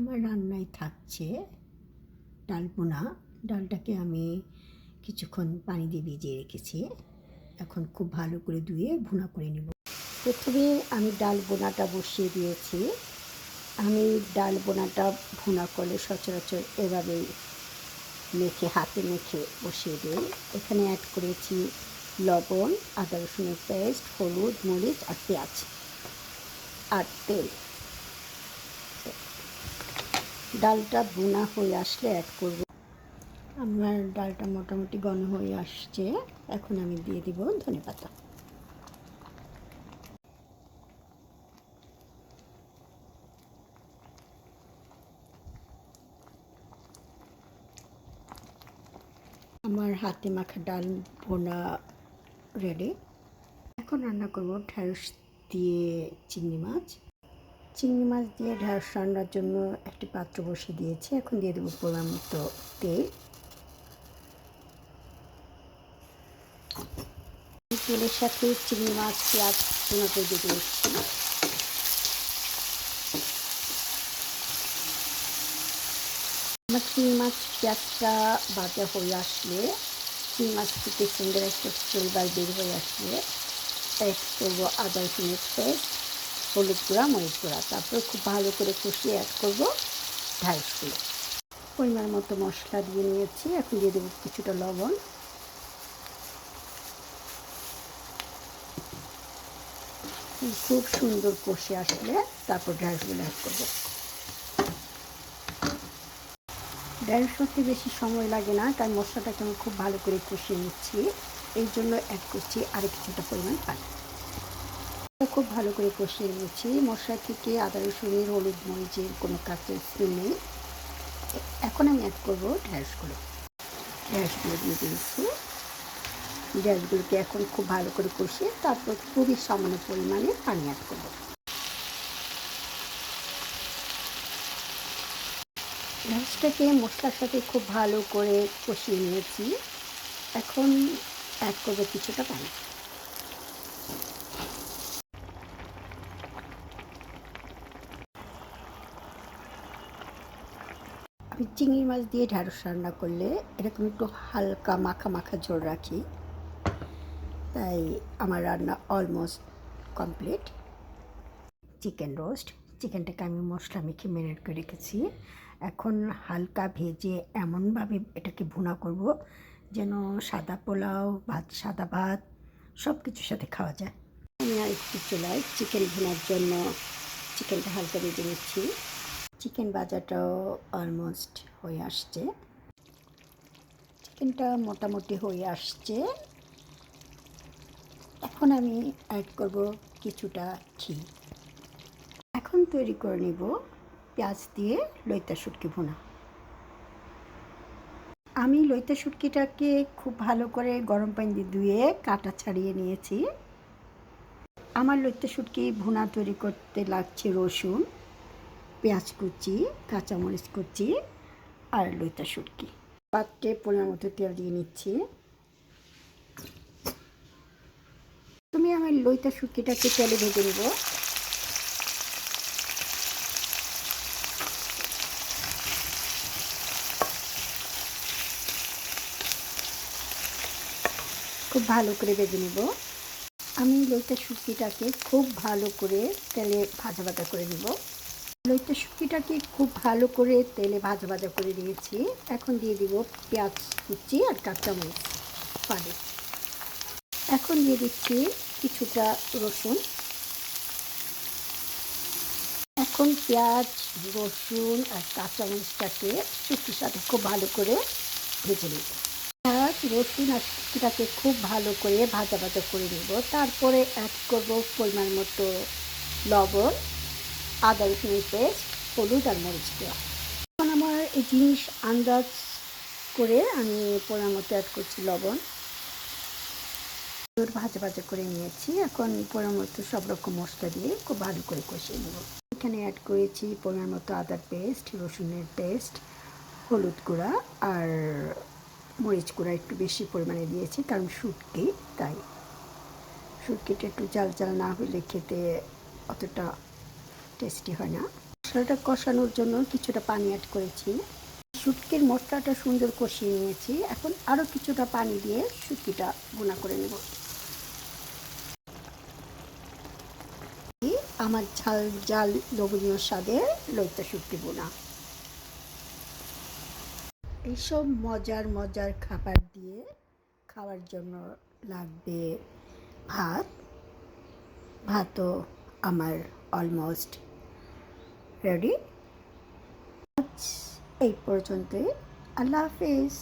আমার রান্নায় থাকছে ডাল বোনা ডালটাকে আমি কিছুক্ষণ পানি দিয়ে ভিজিয়ে রেখেছি। এখন খুব ভালো করে ধুয়ে ভুনা করে নেব। প্রথমে আমি ডাল বোনাটা বসিয়ে দিয়েছি। আমি ডাল বোনাটা ভুনা করলে সচরাচর এভাবেই মেখে, হাতে মেখে বসিয়ে দিই। এখানে অ্যাড করেছি লবণ, আদা রসুনের পেস্ট হলুদ, মরিচ আর পেঁয়াজ আর তেল। ডালটা বোনা হয়ে আসলে অ্যাড করব। আমার ডালটা মোটামুটি ঘন হয়ে আসছে। এখন আমি দিয়ে দিব ধনে পাতা। আমার হাতে মাখা ডাল বোনা রেডি এখন রান্না করব ঢ্যাঁড়স দিয়ে চিংড়ি মাছ। চিংড়ি মাছ দিয়ে ঢ্যাঁড়স রান্নার জন্য একটি পাত্র বসিয়ে দিয়েছি। এখন দিয়ে দেবো পরিমাণ মতো তেল তেলের সাথে চিংড়ি মাছ, পেঁয়াজ বোনা করে দিয়ে চিংড়ি মাছ, পেঁয়াজটা বাজা হয়ে আসলে, চিংড়ি মাছ থেকে সুন্দর একটা ফ্লেভার বের হয়ে আসলে অ্যাড করব আদা রসুনের পেস্ট। হলুদ গুঁড়া, মরিচ গুঁড়া। তারপর খুব ভালো করে কষিয়ে অ্যাড করব ঢাইশগুলো পরিমাণ মতো মশলা দিয়ে নিয়েছি। এখন দিয়ে দেবো কিছুটা লবণ। খুব সুন্দর কষে আসলে তারপর ঢাইশগুলো অ্যাড করব। ঢ্যাঁড়স করতে বেশি সময় লাগে না, তাই মশলাটাকে আমি খুব ভালো করে কষিয়ে নিচ্ছি। এই জন্য অ্যাড করছি আরও কিছুটা পরিমাণ পানি। খুব ভালো করে কষিয়ে নিয়েছি। মশলা থেকে আদা রসুনের হলুদ, মরিচের কোনো কাঁচা স্মেল নেই। এখন আমি অ্যাড করব ঢ্যাঁড়সগুলো ঢ্যাঁড়সগুলো দিয়ে দিয়েছি। ঢ্যাঁড়সগুলোকে এখন খুব ভালো করে কষিয়ে তারপর খুবই সামান্য পরিমাণে পানি অ্যাড করব। ঢ্যাঁড়সটাকে মশলার সাথে খুব ভালো করে কষিয়ে নিয়েছি। এখন অ্যাড করব কিছুটা পানি। আমি চিংড়ি মাছ দিয়ে ঢ্যাঁড়স রান্না করলে এরকম একটু হালকা মাখা মাখা ঝোল রাখি। তাই আমার রান্না অলমোস্ট কমপ্লিট চিকেন রোস্ট চিকেনটাকে আমি মশলা মেখে মেরিনেট করে রেখেছি। এখন হালকা ভেজে এমনভাবে এটাকে ভুনা করব যেন সাদা পোলাও, ভাত, সাদা ভাত সব কিছুর সাথে খাওয়া যায়। আমি আর একটু চুলায় চিকেন ভুনার জন্য চিকেনটা হালকা ভেজে নিচ্ছি। চিকেন ভাজাটাও অলমোস্ট হয়ে আসছে। চিকেনটা মোটামুটি হয়ে আসছে। এখন আমি অ্যাড করব কিছুটা ঘি। এখন তৈরি করে নিব পেঁয়াজ দিয়ে লইতা শুটকি ভুনা। আমি লইতা শুটকিটাকে খুব ভালো করে গরম পানি দিয়ে ধুয়ে কাটা ছাড়িয়ে নিয়েছি। আমার লইতা শুটকি ভুনা তৈরি করতে লাগছে রসুন। পেঁয়াজ কুচি, কাঁচামরিচ কুচি আর লইতা শুটকি। পাত্রে পরিমাণ মতো তেল দিয়ে নিচ্ছি। তুমি আমার লইতা শুটকিটাকে তেলে ভেজে নেব। খুব ভালো করে ভেজে নেব। আমি লইটা শুটকিটাকে খুব ভালো করে তেলে ভাজা ভাজা করে নেব। লইটা শুটকিটাকে খুব ভালো করে তেলে ভাজা ভাজা করে দিয়েছি এখন দিয়ে দিব পেঁয়াজ, কুচি আর কাঁচামরিচ, পানি। এখন দিয়ে দিচ্ছি কিছুটা রসুন। এখন পেঁয়াজ, রসুন আর কাঁচামরিচটাকে শুটকির সাথে খুব ভালো করে ভেজে নেব। পেঁয়াজ, রসুন আর শুটকিটাকে খুব ভালো করে ভাজা ভাজা করে নেব। তারপরে অ্যাড করব পরিমাণ মতো লবণ। আদা রসুনের পেস্ট হলুদ আর মরিচ দেওয়া। এখন আমার এই জিনিস আন্দাজ করে আমি পোড়ার মতো অ্যাড করছি লবণ। ভাজা ভাজা করে নিয়েছি। এখন পরিমাণ মতো সব রকম মশলা দিয়ে খুব ভালো করে কষিয়ে নেব। এখানে অ্যাড করেছি পরিমাণ মতো আদার পেস্ট রসুনের পেস্ট হলুদ গুঁড়া আর মরিচ গুঁড়া একটু বেশি পরিমাণে দিয়েছি, কারণ শুটকি, তাই। শুটকিটা একটু জাল জাল না হলে খেতে অতটা টেস্টি হয় না। মশলাটা কষানোর জন্য কিছুটা পানি অ্যাড করেছি। শুটকির মশলাটা সুন্দর কষিয়ে নিয়েছি। এখন আরও কিছুটা পানি দিয়ে শুটকিটা গুঁড়া করে নেব। আমার ঝাল জাল লবণীয় স্বাদে লইতে শুটকি বোনা এইসব মজার মজার খাবার দিয়ে খাওয়ার জন্য লাগবে ভাত। ভাতও আমার অলমোস্ট রেডি আজ এই পর্যন্তই। আল্লাহ হাফিজ।